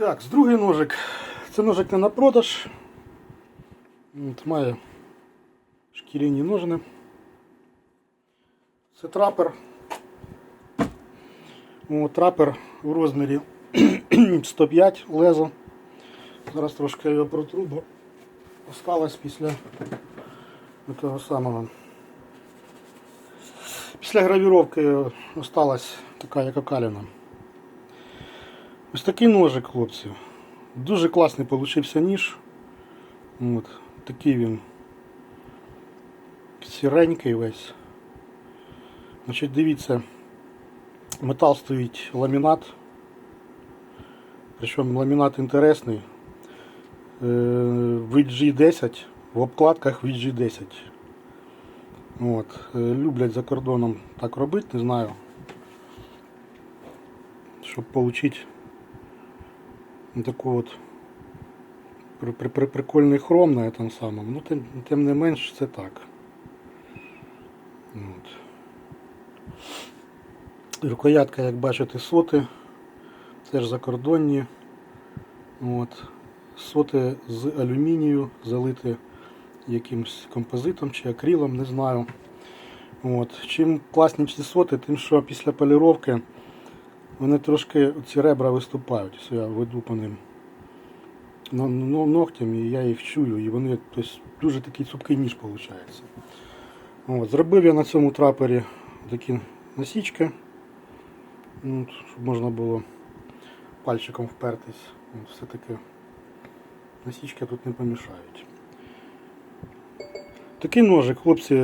Так, з другий ножик. Це ножик не на продаж. От, має шкіряні ножни. Це трапер. О, трапер у розмірі 105 лезо. Зараз трошки його протру, бо осталось після того самого. Після гравіровки осталась така як окаліна. Ось такий ножик, хлопці. Дуже класний получився ніж. От, такий він сіренький весь. Значить, дивіться, метал стоїть ламінат. Причому ламінат інтересний. Е, VG10, в обкладках VG10. От. е, Люблять за кордоном так робити, не знаю. Щоб отримати таку от при, при, при, прикольний хром на этом самому. Ну, тим, тим не менш, це так. От. Рукоятка, як бачите, соти. Це ж закордонні. От. Соти з алюмінію, залити якимось композитом чи акрилом, не знаю. От. Чим класні ці соти, тим що після поліровки вони трошки ці ребра виступають. Ось я веду по ним но- но- ногтем, і я їх чую, і вони тобто, дуже такий цупкий ніж виходить. От. Зробив я на цьому трапері такі насічки, От, щоб можна було пальчиком впертись. Все-таки насічки тут не помішають. Такий ножик, хлопці, е,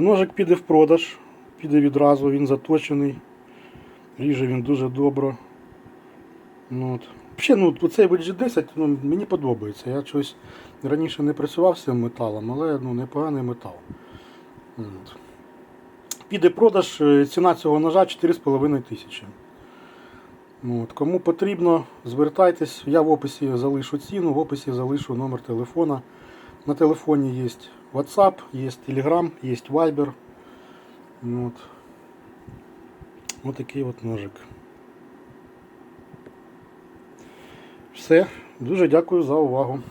ножик піде в продаж, піде відразу, він заточений. Ріже він дуже добре. Ну, от. Взагалі, ну, цей VG10 ну, мені подобається. Я щось раніше не працював з цим металом, але ну, непоганий метал. От. Піде продаж, е, ціна цього ножа 4,5 тисячі. Ну, От. Кому потрібно, звертайтесь. Я в описі залишу ціну, в описі залишу номер телефона. На телефоні є WhatsApp, є Telegram, є Viber. Ну, От. Ось такий от ножик. Все. Дуже дякую за увагу.